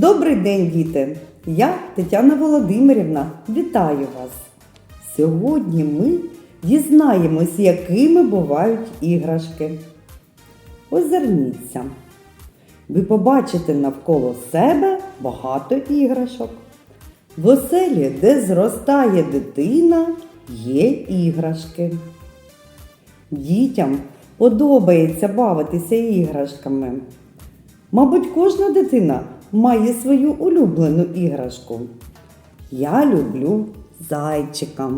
Добрий день, діти! Я Тетяна Володимирівна. Вітаю вас! Сьогодні ми дізнаємось, якими бувають іграшки. Озирніться. Ви побачите навколо себе багато іграшок. В оселі, де зростає дитина, є іграшки. Дітям подобається бавитися іграшками. Мабуть, кожна дитина має свою улюблену іграшку. Я люблю зайчика.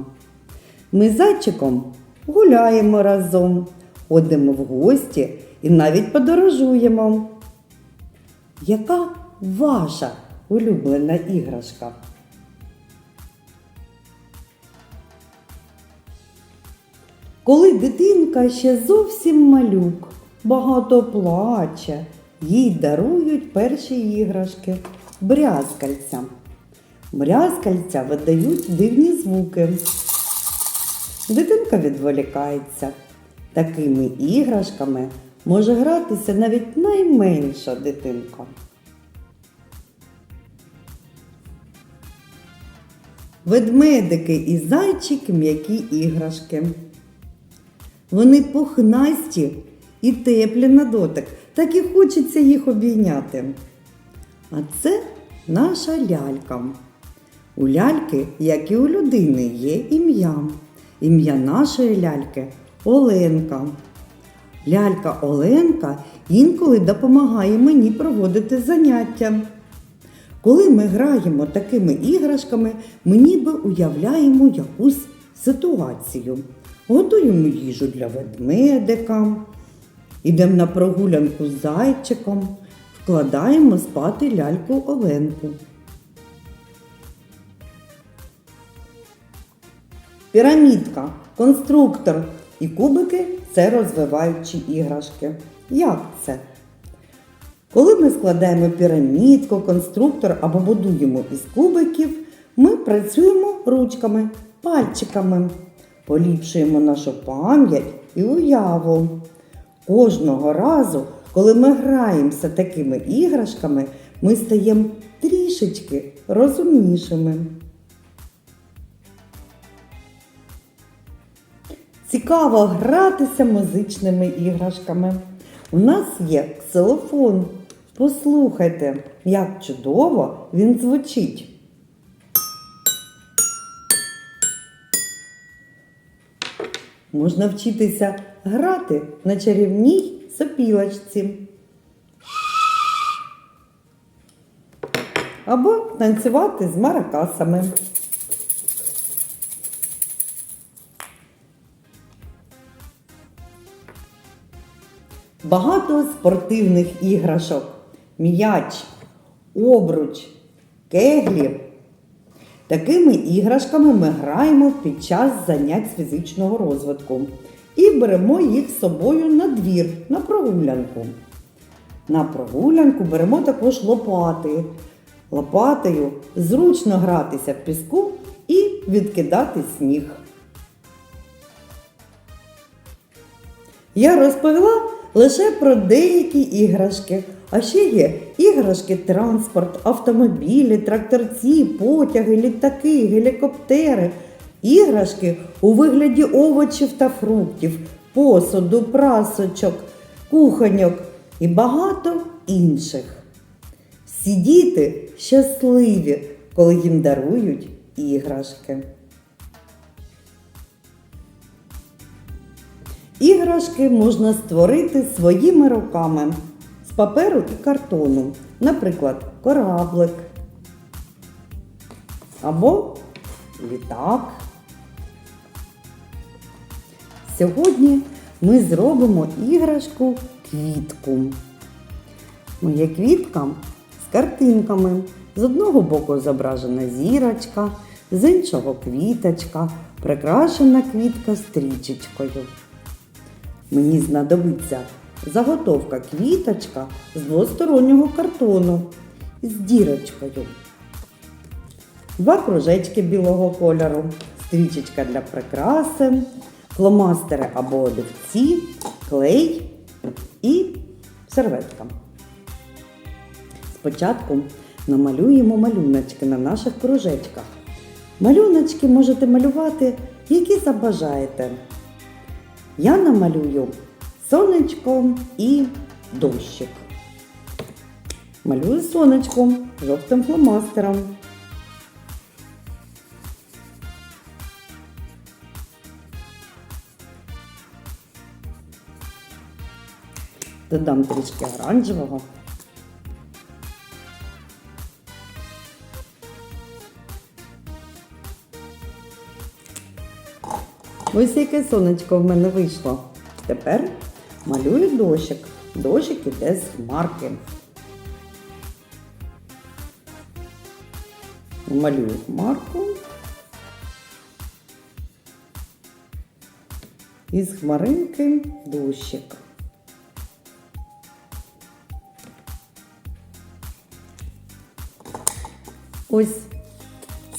Ми з зайчиком гуляємо разом, ходимо в гості і навіть подорожуємо. Яка ваша улюблена іграшка? Коли дитинка ще зовсім малюк, багато плаче, їй дарують перші іграшки брязкальця. Брязкальця видають дивні звуки. Дитинка відволікається. Такими іграшками може гратися навіть найменша дитинка. Ведмедики і зайчики м'які іграшки. Вони пухнасті і теплі на дотик, так і хочеться їх обійняти. А це наша лялька. У ляльки, як і у людини, є ім'я. Ім'я нашої ляльки Оленка. Лялька Оленка інколи допомагає мені проводити заняття. Коли ми граємо такими іграшками, ми ніби уявляємо якусь ситуацію. Готуємо їжу для ведмедика, йдемо на прогулянку з зайчиком, вкладаємо спати ляльку Оленку. Пірамідка, конструктор і кубики це розвиваючі іграшки. Як це? Коли ми складаємо пірамідку, конструктор або будуємо із кубиків, ми працюємо ручками, пальчиками, поліпшуємо нашу пам'ять і уяву. Кожного разу, коли ми граємося такими іграшками, ми стаємо трішечки розумнішими. Цікаво гратися музичними іграшками. У нас є ксилофон. Послухайте, як чудово він звучить. Можна вчитися грати на чарівній сопілочці. Або танцювати з маракасами. Багато спортивних іграшок, м'яч, обруч, кеглі. Такими іграшками ми граємо під час занять фізичного розвитку і беремо їх з собою на двір, на прогулянку. На прогулянку беремо також лопати. Лопатою зручно гратися в піску і відкидати сніг. Я розповіла лише про деякі іграшки. А ще є іграшки, транспорт, автомобілі, тракторці, потяги, літаки, гелікоптери, іграшки у вигляді овочів та фруктів, посуду, прасочок, кухоньок і багато інших. Всі діти щасливі, коли їм дарують іграшки. Іграшки можна створити своїми руками з паперу і картону, наприклад, кораблик або літак. Сьогодні ми зробимо іграшку квітку. Моя квітка з картинками. З одного боку зображена зірочка, з іншого квіточка, прикрашена квітка стрічечкою. Мені знадобиться заготовка квіточка з двостороннього картону з дірочкою. Два кружечки білого кольору, стрічечка для прикраси, фломастери або олівці, клей і серветка. Спочатку намалюємо малюночки на наших кружечках. Малюночки можете малювати, які забажаєте. Я намалюю сонечко і дощик. Малюю сонечко жовтим фломастером. Додам трішки оранжевого. Ось яке сонечко в мене вийшло. Тепер малюю дощик. Дощик іде з хмарки. Малюю хмарку. Із хмаринки дощик. Ось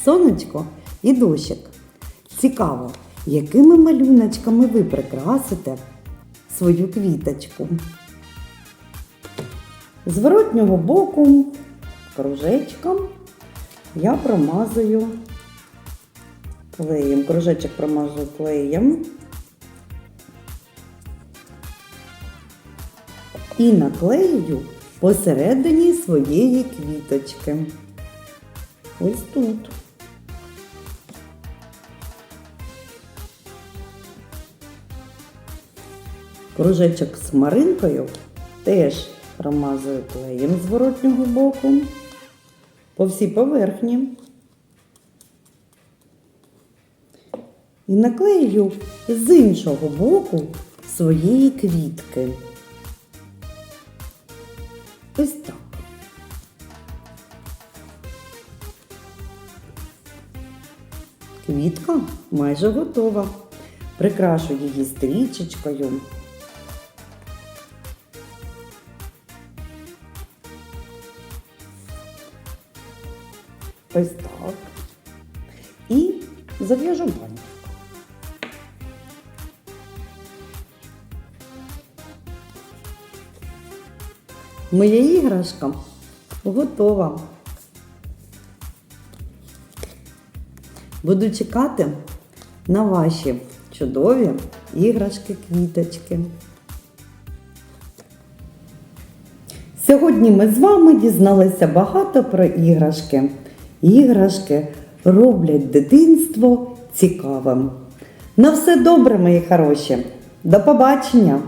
сонечко і дощик. Цікаво, якими малюночками ви прикрасите свою квіточку. З воротнього боку кружечком я промазую клеєм. Кружечок промазую клеєм. І наклею посередині своєї квіточки. Ось тут. Кружечок з маринкою теж промазую клеєм з воротнього боку по всій поверхні. І наклею з іншого боку своєї квітки. Ось так. Квітка майже готова. Прикрашу її стрічечкою. Ось так. І зав'яжу бантик. Моя іграшка готова. Буду чекати на ваші чудові іграшки-квіточки. Сьогодні ми з вами дізналися багато про іграшки. Іграшки роблять дитинство цікавим. На все добре, мої хороші. До побачення!